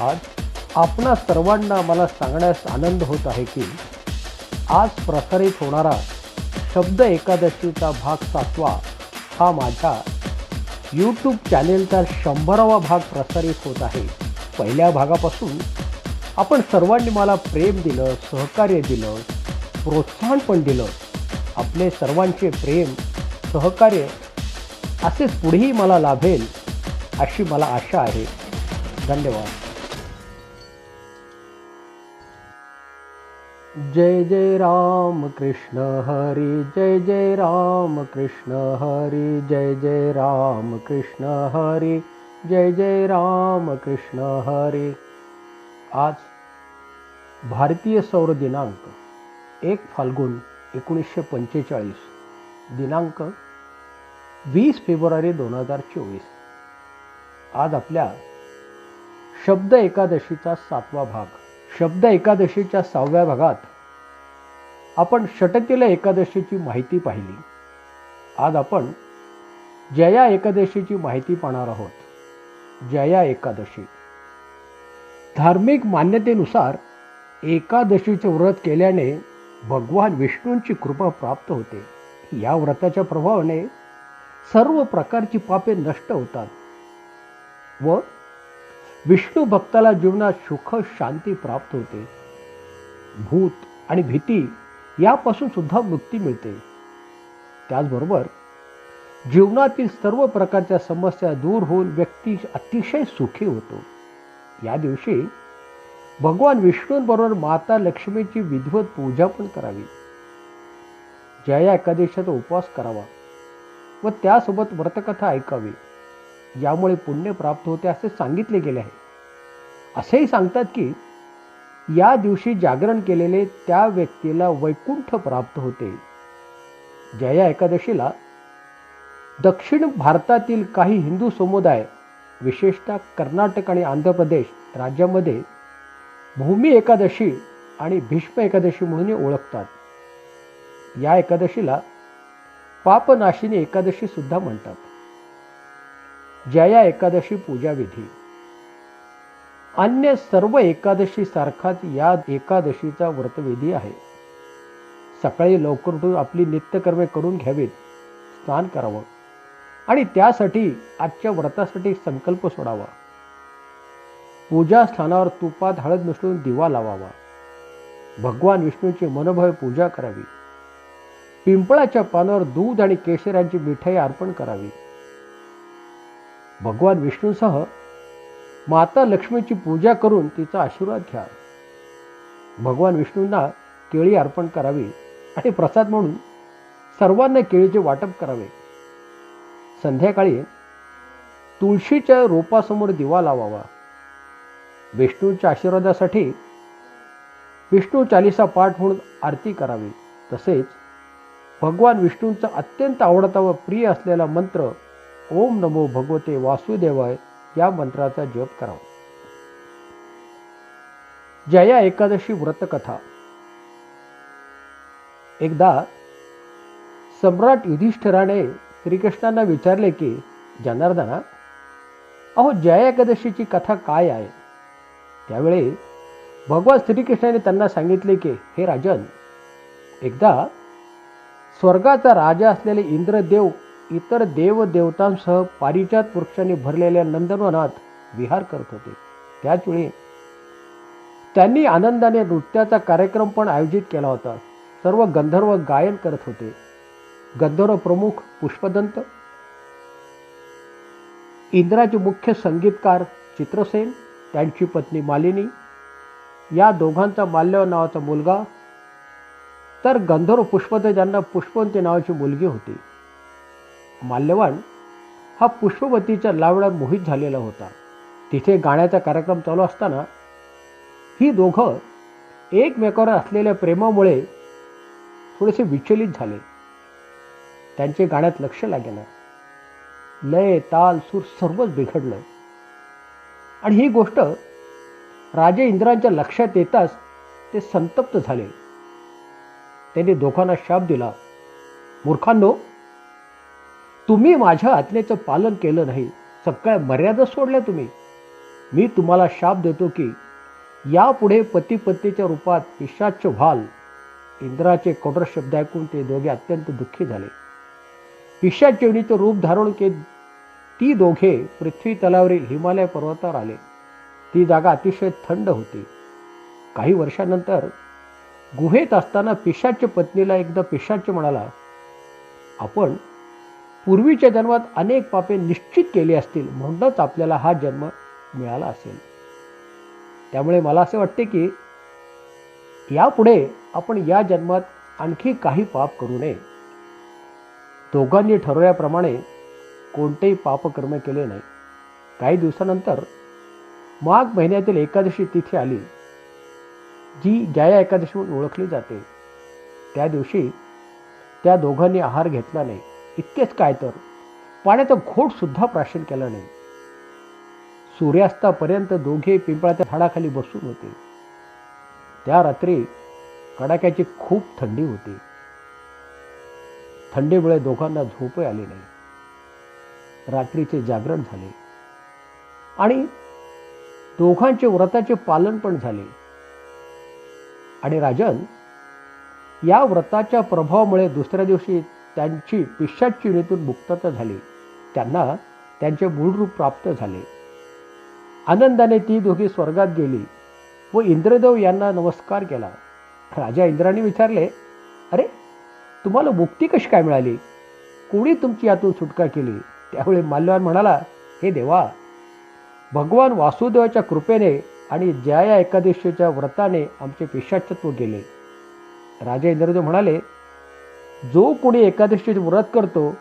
आज आपणा सर्वांना मला सांगण्यास आनंद होत आहे की आज प्रसारित होणारा शब्द एकादशीचा भाग सातवा हा माझ्या यूट्यूब चॅनेलचा शंभरावा भाग प्रसारित होत आहे. पहिल्या भागापासून आपण सर्वांनी मला प्रेम दिलं सहकार्य दिलं प्रोत्साहन पण दिलं. आपले सर्वांचे प्रेम सहकार्य असेच पुढेही मला लाभेल अशी मला आशा आहे. धन्यवाद. जय जय राम कृष्ण हरी जय जय राम कृष्ण हरी जय जय राम कृष्ण हरी जय जय राम कृष्ण हरी. आज भारतीय सौर दिनांक एक फाल्गुन एकोणीसशे पंचेचाळीस दिनांक वीस फेब्रुवारी दोन हजार चोवीस. आज आपल्या शब्द एकादशीचा सातवा भाग शब्द एकादशीच्या सहाव्या भागात आपण षटतील एकादशीची माहिती पाहिली. आज आपण जया एकादशीची माहिती पाहणार आहोत. जया एकादशी. धार्मिक मान्यतेनुसार एकादशीचे व्रत केल्याने भगवान विष्णूंची कृपा प्राप्त होते. या व्रताच्या प्रभावाने सर्व प्रकारची पापे नष्ट होतात व विष्णू भक्ताला जीवनात सुख शांती प्राप्त होते. भूत आणि भीती यापासून सुद्धा मुक्ती मिळते. त्याचबरोबर जीवनातील सर्व प्रकारच्या समस्या दूर होऊन व्यक्ती अतिशय सुखी होतो. या दिवशी भगवान विष्णूंबरोबर माता लक्ष्मीची विधिवत पूजा पण करावी. जया एकादशीचा उपवास करावा व त्यासोबत व्रतकथा ऐकावी. यामुळे पुण्य प्राप्त होते असे सांगितले गेले आहे. असेही सांगतात की या दिवशी जागरण केलेले त्या व्यक्तीला वैकुंठ प्राप्त होते. जया एकादशीला दक्षिण भारतातील काही हिंदू समुदाय विशेषतः कर्नाटक आणि आंध्र प्रदेश राज्यामध्ये भूमी एकादशी आणि भीष्म एकादशी म्हणून ओळखतात. या एकादशीला पापनाशिनी एकादशी सुद्धा म्हणतात. जया एकादशी पूजा विधी. अन्य सर्व एकादशी सारखाच या एकादशीचा व्रतविधी आहे. सकाळी लवकर उठून आपली नित्यकर्मे करून घ्यावीत स्नान करावं आणि त्यासाठी आजच्या व्रतासाठी संकल्प सोडावा. पूजा स्थानावर तुपात हळद मिसळून दिवा लावावा. भगवान विष्णूची मनोभावे पूजा करावी. पिंपळाच्या पानावर दूध आणि केशरांची मिठाई अर्पण करावी. भगवान विष्णूसह माता लक्ष्मीची पूजा करून तिचा आशीर्वाद घ्या. भगवान विष्णूंना केळी अर्पण करावी आणि प्रसाद म्हणून सर्वांना केळीचे वाटप करावे. संध्याकाळी तुळशीच्या रोपासमोर दिवा लावावा. विष्णूच्या आशीर्वादासाठी विष्णू चालिसा पाठ म्हणून आरती करावी. तसेच भगवान विष्णूंचा अत्यंत आवडता व प्रिय असलेला मंत्र ओम नमो भगवते वासुदेवाय या मंत्राचा जप करावा. जया एकादशी व्रतकथा. एकदा सम्राट युधिष्ठिराने श्रीकृष्णांना विचारले की जनार्दना अहो जया एकादशीची कथा काय आहे? त्यावेळी भगवान श्रीकृष्णाने त्यांना सांगितले की हे राजन एकदा स्वर्गाचा राजा असलेले इंद्रदेव इतर देवदेवतांसह पारिजात वृक्षांनी भरलेल्या नंदनवनात विहार करत होते. त्याचवेळी त्यांनी आनंदाने नृत्याचा कार्यक्रम पण आयोजित केला होता. सर्व गंधर्व गायन करत होते. गंधर्व प्रमुख पुष्पदंत इंद्राचे मुख्य संगीतकार चित्रसेन त्यांची पत्नी मालिनी या दोघांचा माल्यव नावाचा मुलगा तर गंधर्व पुष्पदंत ज्यांना पुष्पवंती नावाची मुलगी होती. माल्यवान हा पुष्पवतीच्या लावण्यात मोहित झालेला होता. तिथे गाण्याचा कार्यक्रम चालू असताना ही दोघं एकमेकावर असलेल्या प्रेमामुळे थोडेसे विचलित झाले. त्यांचे गाण्यात लक्ष लागेना. लय ताल सूर सर्वच बिघडलं. आणि ही गोष्ट राजे इंद्रांच्या लक्षात येताच ते संतप्त झाले. त्यांनी दोघांना शाप दिला. मूर्खांनो तुम्ही माझ्या आज्ञेचं पालन केलं नाही. सगळ्या मर्यादा सोडल्या तुम्ही. मी तुम्हाला शाप देतो की यापुढे पती पत्नीच्या रूपात पिशाच व्हाल. इंद्राचे कठोर शब्द ऐकून ते दोघे अत्यंत दुःखी झाले. पिशाचेवणीचे रूप धारण के ती दोघे पृथ्वी तलावरील हिमालय पर्वतावर आले. ती जागा अतिशय थंड होती. काही वर्षानंतर गुहेत असताना पिशाच्या पत्नीला एकदा पिशाच म्हणाला आपण पूर्वीच्या जन्मात अनेक पापे निश्चित केली असतील म्हणूनच आपल्याला हा जन्म मिळाला असेल. त्यामुळे मला असे वाटते की यापुढे आपण या जन्मात आणखी काही पाप करू नये. दोघांनी ठरवल्याप्रमाणे कोणतेही पापकर्म केले नाही. काही दिवसानंतर माघ महिन्यातील एकादशी तिथी आली जी जया एकादशी म्हणून ओळखली जाते. त्या दिवशी त्या दोघांनी आहार घेतला नाही. इतकेच काय तर. पाण्याचा घोटसुद्धा प्राशन केला नाही. सूर्यास्तापर्यंत दोघे पिंपळाच्या झाडाखाली बसून होते. त्या रात्री कडाक्याची खूप थंडी होती. थंडीमुळे दोघांना झोप आली नाही. रात्रीचे जागरण झाले. आणि दोघांचे व्रताचे पालन पण झाले. आणि राजन या व्रताच्या प्रभावामुळे दुसऱ्या दिवशी त्यांची पिशाची मुक्तता झाली. त्यांना त्यांचे मूळ रूप प्राप्त झाले. आनंदाने ती दोघी स्वर्गात गेली व इंद्रदेव यांना नमस्कार केला. राजा इंद्राने विचारले अरे तुम्हाला मुक्ती कशी काय मिळाली? कोणी तुमची यातून सुटका केली? त्यावेळी माल्यवान म्हणाला हे देवा भगवान वासुदेवाच्या कृपेने आणि ज्या या एकादशीच्या व्रताने आमचे पिशाचत्व गेले राजा इंद्रदेव म्हणाले जो कोणी एकादशीचे व्रत करतो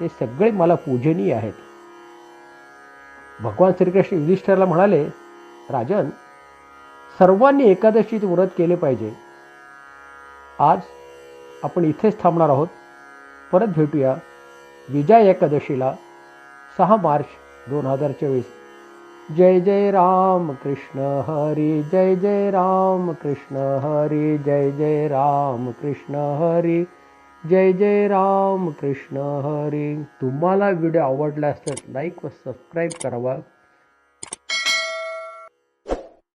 ते सगळे मला पूजनीय आहेत. भगवान श्रीकृष्ण युधिष्ठिराला म्हणाले राजन सर्वांनी एकादशीचे व्रत केले पाहिजे. आज आपण इथेच थांबणार आहोत. परत भेटूया विजय एकादशीला सहा मार्च दोन हजार चोवीस. जय जय राम कृष्ण हरी जय जय राम कृष्ण हरी जय जय राम कृष्ण हरी. जय जय राम कृष्ण हरी. तुम्हाला व्हिडिओ आवडला असेल लाईक व सबस्क्राईब करावा.